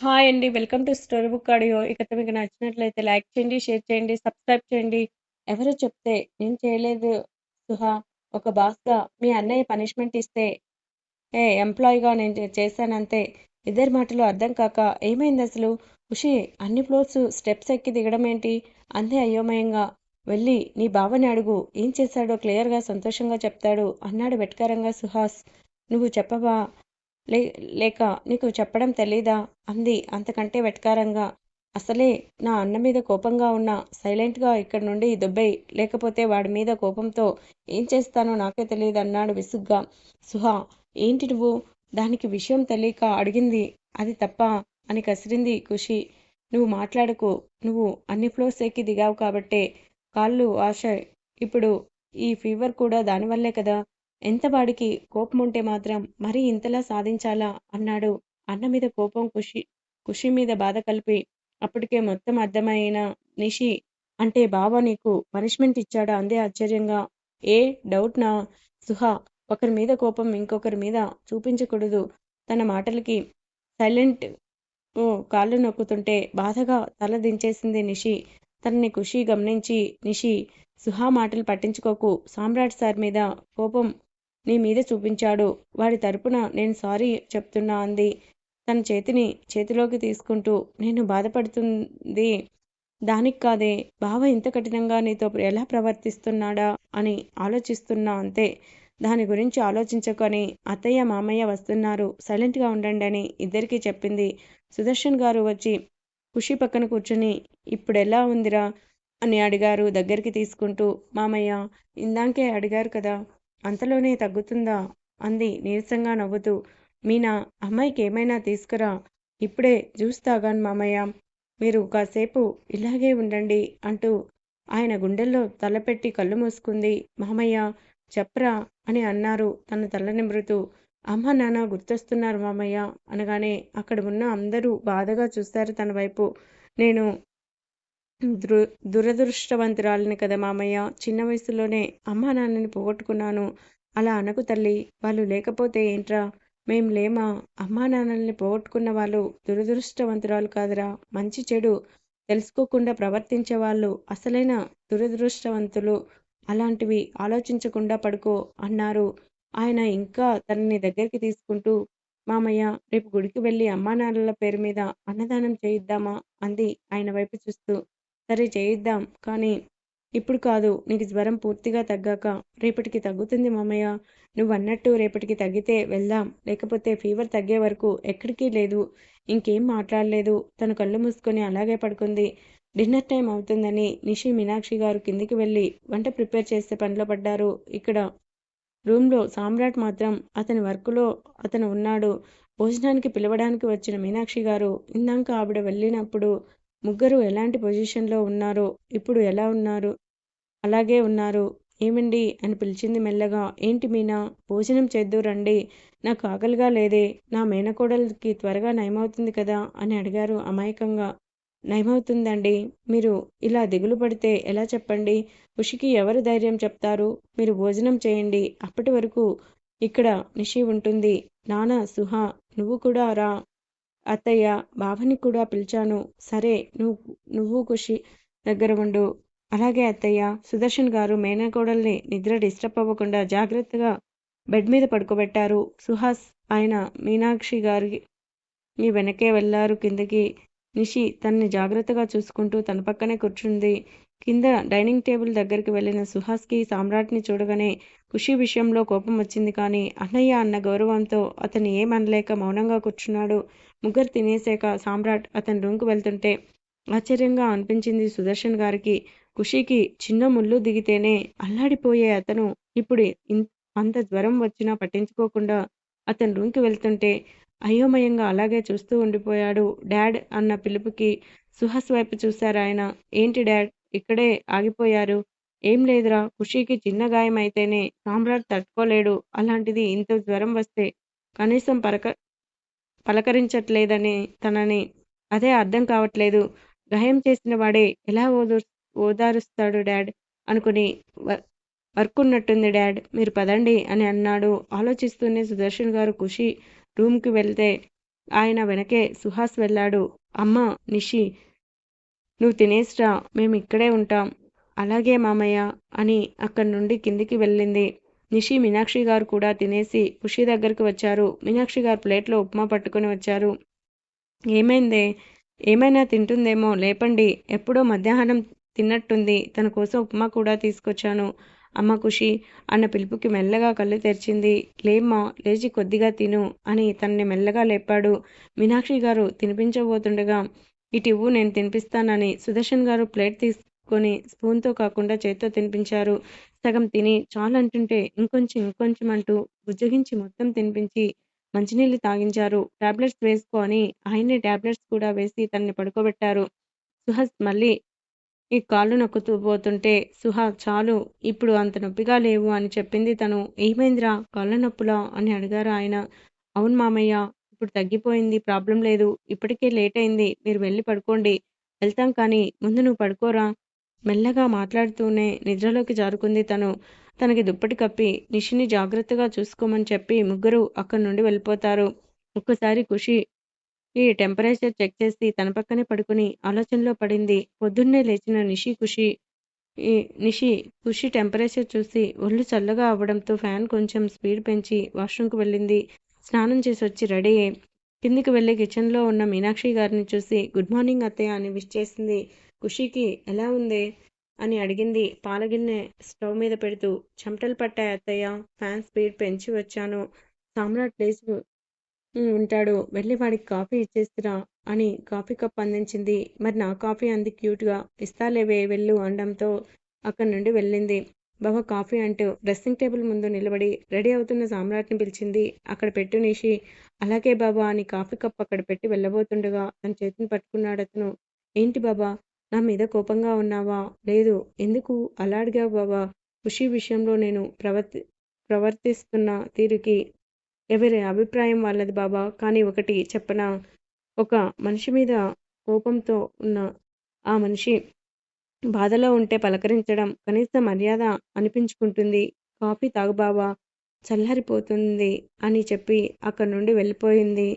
Hi అండి. Welcome to story book audio. ఇక్కడ మీకు నచ్చినట్లయితే లైక్ చేయండి, షేర్ చేయండి, సబ్స్క్రైబ్ చేయండి. ఎవరు చెప్తే నేను చేయలేదు సుహా. ఒక బాస్‌గా మీ అన్నయ్య పనిష్మెంట్ ఇస్తే ఏ ఎంప్లాయీగా నేను చేశానంతే. ఇద్దరి మాటలు అర్థం కాక ఏమైంది అసలు ఉషి అన్ని ఫ్లోర్స్ స్టెప్స్ ఎక్కి దిగడం ఏంటి అంతే అయోమయంగా. వెళ్ళి నీ బావని అడుగు. ఏం చేశాడో క్లియర్‌గా సంతోషంగా చెప్తాడు అన్నాడు వెట్కారంగా సుహాస్. నువ్వు చెప్పవా? లే లేక నీకు చెప్పడం తెలీదా? అంది అంతకంటే వెటకారంగా. అసలే నా అన్న మీద కోపంగా ఉన్నా సైలెంట్‌గా ఇక్కడి నుండి దుబ్బై లేకపోతే వాడి మీద కోపంతో ఏం చేస్తానో నాకే తెలియదు అన్నాడు విసుగ్గా. సుహా! ఏంటి నువ్వు? దానికి విషయం తెలియక అడిగింది. అది తప్ప అని కసిరింది ఖుషి. నువ్వు మాట్లాడకు. నువ్వు అన్ని ఫ్లోర్స్ ఎక్కి దిగావు కాబట్టే కాళ్ళు ఆశ ఇప్పుడు ఈ ఫీవర్ కూడా దానివల్లే కదా! ఎంత వాడికి కోపముంటే మాత్రం మరీ ఇంతలా సాధించాలా? అన్నాడు. అన్న మీద కోపం ఖుషి ఖుషి మీద బాధ కలిపి అప్పటికే మొత్తం అర్థమైన నిషి అంటే బావ నీకు పనిష్మెంట్ ఇచ్చాడా? అందే ఆశ్చర్యంగా. ఏ డౌట్ నా సుహా! ఒకరి మీద కోపం ఇంకొకరి మీద చూపించకూడదు. తన మాటలకి సైలెంట్ ఓ కాళ్ళు నొక్కుతుంటే బాధగా తల దించేసింది నిషి. తనని ఖుషి గమనించి నిషి సుహా మాటలు పట్టించుకోకు. సామ్రాట్ సార్ మీద కోపం నీ మీద చూపించాడు. వాడి తరపున నేను సారీ చెప్తున్నా అంది. తన చేతిని చేతిలోకి తీసుకుంటూ నేను బాధపడుతుంది దానికి కాదే. బావ ఇంత కఠినంగా నీతో ఎలా ప్రవర్తిస్తున్నాడా అని ఆలోచిస్తున్నా అంతే. దాని గురించి ఆలోచించకు అత్తయ్య, మామయ్య వస్తున్నారు. సైలెంట్‌గా ఉండండి అని ఇద్దరికీ చెప్పింది. సుదర్శన్ గారు వచ్చి ఖుషి పక్కన కూర్చుని ఇప్పుడెలా ఉందిరా? అని అడిగారు దగ్గరికి తీసుకుంటూ. మామయ్య ఇందాకే అడిగారు కదా! అంతలోనే తగ్గుతుందా? అంది నీరసంగా నవ్వుతూ. మీనా అమ్మాయికి ఏమైనా తీసుకురా. ఇప్పుడే జ్యూస్ తాగాను మామయ్య. మీరు కాసేపు ఇలాగే ఉండండి అంటూ ఆయన గుండెల్లో తలపెట్టి కళ్ళు మూసుకుంది. మామయ్య చెప్పరా అని అన్నారు తన తల నిమృతూ అమ్మ నాన్న గుర్తొస్తున్నారు మామయ్య అనగానే అక్కడ ఉన్న అందరూ బాధగా చూశారు తన వైపు. నేను దు దురదృష్టవంతురాలని కదా మామయ్య. చిన్న వయసులోనే అమ్మా నాన్నని పోగొట్టుకున్నాను. అలా అనకు తల్లి వాళ్ళు లేకపోతే ఏంట్రా? మేం లేమా? అమ్మా నాన్నల్ని పోగొట్టుకున్న వాళ్ళు దురదృష్టవంతురాలు కాదురా. మంచి చెడు తెలుసుకోకుండా ప్రవర్తించే వాళ్ళు అసలైన దురదృష్టవంతులు. అలాంటివి ఆలోచించకుండా పడుకో అన్నారు. ఆయన ఇంకా తనని దగ్గరికి తీసుకుంటూ మామయ్య రేపు గుడికి వెళ్ళి అమ్మానాన్నల పేరు మీద అన్నదానం చేయిద్దామా? అంది ఆయన వైపు చూస్తూ. సరే చేయిద్దాం. కానీ ఇప్పుడు కాదు. నీకు జ్వరం పూర్తిగా తగ్గాక. రేపటికి తగ్గుతుంది మామయ్య. నువ్వన్నట్టు రేపటికి తగ్గితే వెళ్దాం. లేకపోతే ఫీవర్ తగ్గే వరకు ఎక్కడికి లేదు. ఇంకేం మాట్లాడలేదు. తను కళ్ళు మూసుకొని అలాగే పడుకుంది. డిన్నర్ టైం అవుతుందని నిషి మీనాక్షి గారు కిందికి వెళ్ళి వంట ప్రిపేర్ చేసే పనిలో పడ్డారు. ఇక్కడ రూమ్‌లో సామ్రాట్ మాత్రం అతని వర్క్లో అతను ఉన్నాడు. భోజనానికి పిలవడానికి వచ్చిన మీనాక్షి గారు ఇందాక ఆవిడ వెళ్ళినప్పుడు ముగ్గురు ఎలాంటి పొజిషన్‌లో ఉన్నారో ఇప్పుడు ఎలా ఉన్నారు? అలాగే ఉన్నారు. ఏమండి అని పిలిచింది మెల్లగా. ఏంటి మీనా? భోజనం చేద్దు రండి. నాకు ఆకలిగా లేదే. నా మేనకోడలికి త్వరగా నయమవుతుంది కదా అని అడిగారు అమాయకంగా. నయమవుతుందండి మీరు ఇలా దిగులు పడితే ఎలా చెప్పండి? ఉషికి ఎవరు ధైర్యం చెప్తారు? మీరు భోజనం చేయండి. అప్పటి వరకు ఇక్కడ నిషి ఉంటుంది. నాన్న సుహా నువ్వు కూడా రా. అత్తయ్య బావని కూడా పిలిచాను. సరే నువ్వు నువ్వు ఖుషి దగ్గర ఉండు. అలాగే అత్తయ్య. సుదర్శన్ గారు మేనకోడల్ని నిద్ర డిస్టర్బ్ అవ్వకుండా జాగ్రత్తగా బెడ్ మీద పడుకోబెట్టారు. సుహాస్ ఆయన మీనాక్షి గారి వెనకే వెళ్ళారు కిందకి. నిషి తనని జాగ్రత్తగా చూసుకుంటూ తన పక్కనే కూర్చుంది. కింద డైనింగ్ టేబుల్ దగ్గరికి వెళ్ళిన సుహాస్కి సామ్రాట్ని చూడగానే ఖుషి విషయంలో కోపం వచ్చింది కానీ అన్నయ్య అన్న గౌరవంతో అతను ఏం అనలేక మౌనంగా కూర్చున్నాడు. ముగ్గురు తినేసాక సామ్రాట్ అతని రూమ్‌కి వెళ్తుంటే ఆశ్చర్యంగా అనిపించింది సుదర్శన్ గారికి. ఖుషికి చిన్న ముల్లు దిగితేనే అల్లాడిపోయే అతను ఇప్పుడు అంత జ్వరం వచ్చినా పట్టించుకోకుండా అతని రూమ్‌కి వెళ్తుంటే అయోమయంగా అలాగే చూస్తూ ఉండిపోయాడు. డాడ్ అన్న పిలుపుకి సుహాస్ వైపు చూశారు ఆయన ఏంటి డాడ్ ఇక్కడే ఆగిపోయారు? ఏం లేదురా ఖుషీకి చిన్న గాయం అయితేనే సామ్రాట్ తట్టుకోలేడు. అలాంటిది ఇంత జ్వరం వస్తే కనీసం పరక పలకరించట్లేదని తనని. అదే అర్థం కావట్లేదు. గాయం చేసిన వాడే ఎలా ఓదు ఓదారుస్తాడు డాడ్ అనుకుని వ వర్కున్నట్టుంది డాడ్. మీరు పదండి అని అన్నాడు. ఆలోచిస్తూనే సుదర్శన్ గారు ఖుషి రూమ్‌కి వెళ్తే ఆయన వెనకే సుహాస్ వెళ్ళాడు. అమ్మ నిషి! నువ్వు తినేసిరా మేము ఇక్కడే ఉంటాం. అలాగే మామయ్య అని అక్కడి నుండి కిందికి వెళ్ళింది. నిషి మీనాక్షి గారు కూడా తినేసి ఖుషి దగ్గరికి వచ్చారు. మీనాక్షి గారు ప్లేట్లో ఉప్మా పట్టుకుని వచ్చారు. ఏమైందే? ఏమైనా తింటుందేమో లేపండి. ఎప్పుడో మధ్యాహ్నం తిన్నట్టుంది. తన కోసం ఉప్మా కూడా తీసుకొచ్చాను. అమ్మ ఖుషి అన్న పిలుపుకి మెల్లగా కళ్ళు తెరిచింది. లేమ్మా లేచి కొద్దిగా తిను అని తనని మెల్లగా లేపాడు. మీనాక్షి గారు తినిపించబోతుండగా ఇటివ్వు నేను తినిపిస్తానని సుదర్శన్ గారు ప్లేట్ కొని స్పూన్తో కాకుండా చేత్తో తినిపించారు. సగం తిని చాలంటుంటే ఇంకొంచెం ఇంకొంచెం అంటూ బుజ్జగించి మొత్తం తినిపించి మంచినీళ్ళు తాగించారు. టాబ్లెట్స్ వేసుకో అని ఆయనే టాబ్లెట్స్ కూడా వేసి తనని పడుకోబెట్టారు. సుహాస్ మళ్ళీ ఈ కాళ్ళు నొక్కుతూ పోతుంటే సుహా చాలు ఇప్పుడు అంత నొప్పిగా లేవు అని చెప్పింది తను. ఏమైందిరా కాళ్ళ నొప్పులా అని అడిగారు ఆయన. అవును మామయ్య ఇప్పుడు తగ్గిపోయింది ప్రాబ్లం లేదు. ఇప్పటికే లేట్ అయింది. మీరు వెళ్ళి పడుకోండి. వెళ్తాం కానీ ముందు నువ్వు పడుకోరా మెల్లగా మాట్లాడుతూనే నిద్రలోకి జారుకుంది తను. తనకి దుప్పటి కప్పి నిషిని జాగ్రత్తగా చూసుకోమని చెప్పి ముగ్గురు అక్కడి నుండి వెళ్ళిపోతారు. ఒక్కసారి ఖుషి ఈ టెంపరేచర్ చెక్ చేసి తన పక్కనే పడుకుని ఆలోచనలో పడింది. పొద్దున్నే లేచిన నిషి ఖుషి ఈ నిషి ఖుషి టెంపరేచర్ చూసి ఒళ్ళు చల్లగా అవ్వడంతో ఫ్యాన్ కొంచెం స్పీడ్ పెంచి వాష్రూమ్కి వెళ్ళింది. స్నానం చేసి వచ్చి రెడీ అయ్యి కిందికి వెళ్ళి కిచెన్లో ఉన్న మీనాక్షి గారిని చూసి గుడ్ మార్నింగ్ అత్తయ్య అని విష్ చేసింది. ఖుషికి ఎలా ఉంది అని అడిగింది పాలగిన్నె స్టవ్ మీద పెడుతూ. చెమటలు పట్టాయి అత్తయ్య ఫ్యాన్ స్పీడ్ పెంచి వచ్చాను. సామ్రాట్ లేచి ఉంటాడు. వెళ్ళి వాడికి కాఫీ ఇచ్చేసిరా అని కాఫీ కప్ అందించింది. మరి నా కాఫీ అంది క్యూట్గా. ఇస్తాలేవే వెళ్ళు అనడంతో అక్కడి నుండి వెళ్ళింది. బాబా కాఫీ అంటూ డ్రెస్సింగ్ టేబుల్ ముందు నిలబడి రెడీ అవుతున్న సామ్రాట్ని పిలిచింది. అక్కడ పెట్టు నిషి. అలాగే బాబా అని కాఫీ కప్ అక్కడ పెట్టి వెళ్ళబోతుండగా తన చేతిని పట్టుకున్నాడు అతను ఏంటి బాబా నా మీద కోపంగా ఉన్నావా? లేదు. ఎందుకు అలా అడిగావు బాబా ఖుషి విషయంలో నేను ప్రవర్తి ప్రవర్తిస్తున్న తీరుకి ఎవరి అభిప్రాయం వాళ్ళది బాబా కానీ ఒకటి చెప్పనా ఒక మనిషి మీద కోపంతో ఉన్న ఆ మనిషి బాధలో ఉంటే పలకరించడం కనీస మర్యాద అనిపించుకుంటుంది. కాఫీ తాగు బాబా చల్లారిపోతుంది అని చెప్పి అక్కడి నుండి వెళ్ళిపోయింది.